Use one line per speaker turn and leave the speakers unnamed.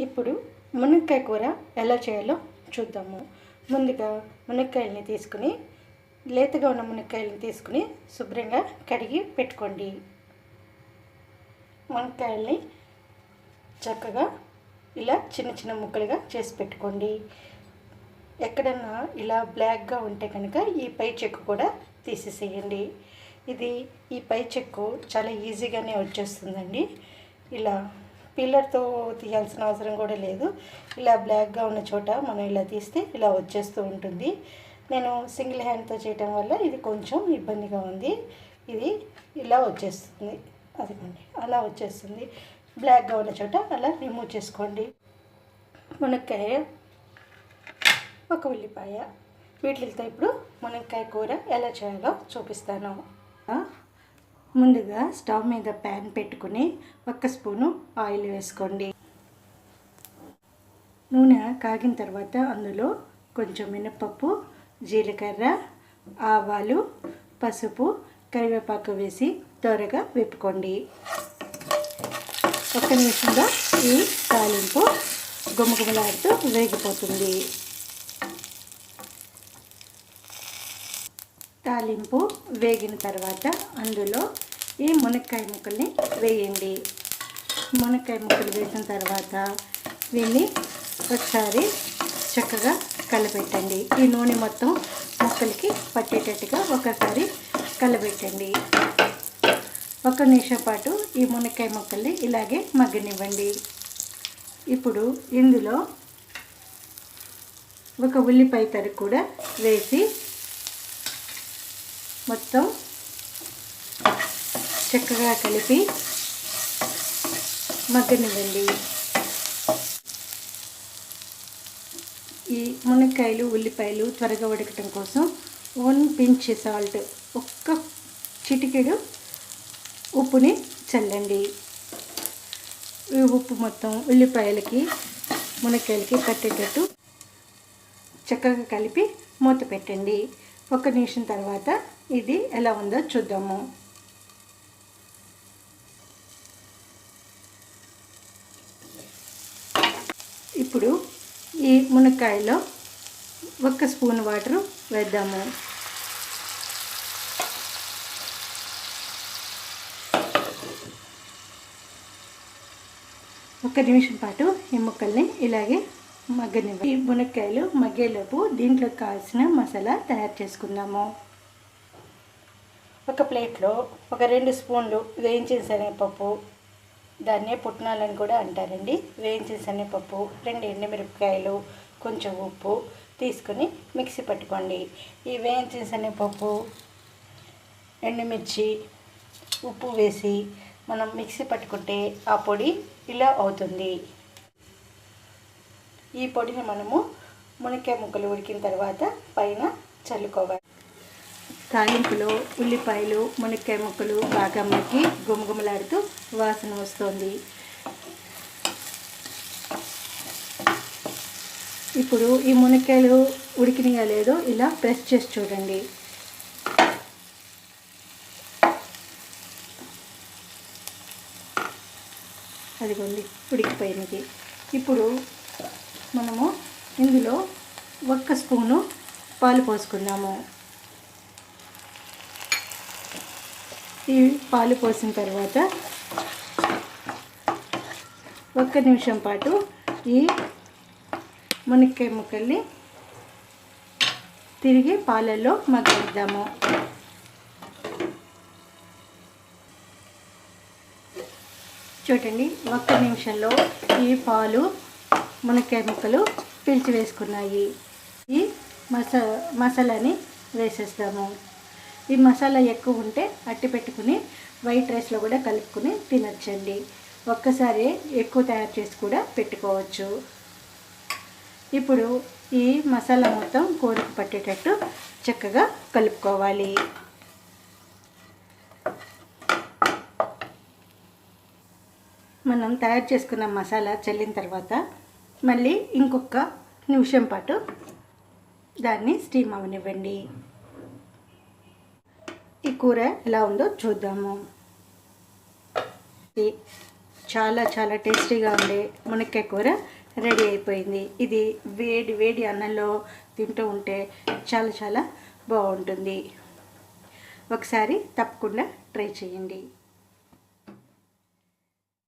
ఇప్పుడు మునక్కాయ కూర ఎలా చేయాలో చూద్దాము. ముందుగా మునక్కాయల్ని తీసుకుని లేతగా ఉన్న మునక్కాయల్ని తీసుకుని శుభ్రంగా కడిగి పెట్టుకోండి. మునక్కాయల్ని చక్కగా ఇలా చిన్న చిన్న ముక్కలుగా చేసి పెట్టుకోండి. ఎక్కడన్నా ఇలా బ్లాక్గా ఉంటే కనుక ఈ పై చెక్కు కూడా తీసేసేయండి. ఇది ఈ పై చెక్కు చాలా ఈజీగానే వచ్చేస్తుందండి. ఇలా పిల్లర్తో తీయాల్సిన అవసరం కూడా లేదు. ఇలా బ్లాక్గా ఉన్న చోట మనం ఇలా తీస్తే ఇలా వచ్చేస్తూ ఉంటుంది. నేను సింగిల్ హ్యాండ్తో చేయటం వల్ల ఇది కొంచెం ఇబ్బందిగా ఉంది. ఇది ఇలా వచ్చేస్తుంది. అదిగోండి అలా వచ్చేస్తుంది. బ్లాక్గా ఉన్న చోట అలా రిమూవ్ చేసుకోండి. మునక్కాయ ఒక ఉల్లిపాయ వీటితో ఇప్పుడు మునక్కాయ కూర ఎలా చేయాలో చూపిస్తాను. ముందుగా స్టవ్ మీద ప్యాన్ పెట్టుకుని ఒక్క స్పూను ఆయిల్ వేసుకోండి. నూనె కాగిన తర్వాత అందులో కొంచెం మినపప్పు జీలకర్ర ఆవాలు పసుపు కరివేపాకు వేసి త్వరగా వేపుకోండి. ఒక్క నిమిషంగా ఈ తాలింపు గుమగుమలాడుతూ వేగిపోతుంది. తాలింపు వేగిన తర్వాత అందులో ఈ మునక్కాయ ముక్కల్ని వేయండి. మునక్కాయ ముక్కలు వేసిన తర్వాత వీన్ని ఒకసారి చక్కగా కలపెట్టండి. ఈ నూనె మొత్తం ముక్కలకి పట్టేటట్టుగా ఒకసారి కలబెట్టండి ఒక నిమిషం పాటు ఈ మునక్కాయ ముక్కల్ని ఇలాగే మగ్గనివ్వండి. ఇప్పుడు ఇందులో ఒక ఉల్లిపాయ తరుగు కూడా వేసి మొత్తం చక్కగా కలిపి మగ్గనివ్వండి. ఈ మునక్కాయలు ఉల్లిపాయలు త్వరగా ఉడకటం కోసం వన్ పించ్ సాల్ట్ ఒక్క చిటికెడు ఉప్పుని చల్లండి. ఈ ఉప్పు మొత్తం ఉల్లిపాయలకి మునక్కాయలకి పట్టేటట్టు చక్కగా కలిపి మూత పెట్టండి. ఒక నిమిషం తర్వాత ఇది ఎలా ఉందో చూద్దాము. ఇప్పుడు ఈ మునక్కాయలో ఒక్క స్పూన్ వాటర్ వేద్దాము. ఒక నిమిషం పాటు ఈ ముక్కల్ని ఇలాగే మగ్గనివ్వ ఈ మునక్కాయలు మగ్గేలోపు దీంట్లో కావాల్సిన మసాలా తయారు చేసుకుందాము. ఒక ప్లేట్లో ఒక రెండు స్పూన్లు వేయించిన శనగపప్పు దాన్నే పుట్నాలని కూడా అంటారండి. వేయించిన శనగపప్పు రెండు ఎండుమిరపకాయలు కొంచెం ఉప్పు తీసుకొని మిక్సీ పట్టుకోండి. ఈ వేయించిన శనగపప్పు ఎండుమిర్చి ఉప్పు వేసి మనం మిక్సీ పట్టుకుంటే ఆ పొడి ఇలా అవుతుంది. ఈ పొడిని మనము మునక్కాయ ముక్కలు ఉడికిన తర్వాత పైన చల్లుకోవాలి. తాలింపులో ఉల్లిపాయలు మునక్కాయ ముక్కలు బాగా మగ్గి గుమగుమలాడుతూ వాసన వస్తుంది. ఇప్పుడు ఈ మునక్కాయలు ఉడికినాయా లేదో ఇలా ప్రెస్ చేసి చూడండి. అదిగోండి ఉడికిపోయినది. ఇప్పుడు మనము ఇందులో ఒక్క స్పూను పాలు పోసుకుందాము. ఈ పాలు పోసిన తర్వాత ఒక్క నిమిషం పాటు ఈ మునక్కాయ ముక్కల్ని తిరిగి పాలల్లో మగ్గిద్దాము చూడండి ఒక్క నిమిషంలో ఈ పాలు మునక్కాయ ముక్కలు పిలిచి వేసుకున్నాయి. ఈ మసా మసాలాని వేసేస్తాము. ఈ మసాలా ఎక్కువ ఉంటే అట్టి పెట్టుకుని వైట్ రైస్లో కూడా కలుపుకుని తినచ్చండి. ఒక్కసారి ఎక్కువ తయారు చేసి కూడా పెట్టుకోవచ్చు. ఇప్పుడు ఈ మసాలా మొత్తం కూరకు పట్టేటట్టు చక్కగా కలుపుకోవాలి. మనం తయారు చేసుకున్న మసాలా చల్లిన తర్వాత మళ్ళీ ఇంకొక నిమిషం పాటు దాన్ని స్టీమ్ అవనివ్వండి. కూర ఎలా ఉందో చూద్దాము. చాలా చాలా టేస్టీగా ఉండే మునక్కాయ కూర రెడీ అయిపోయింది. ఇది వేడి వేడి అన్నంలో తింటూ ఉంటే చాలా చాలా బాగుంటుంది. ఒకసారి తప్పకుండా ట్రై చేయండి.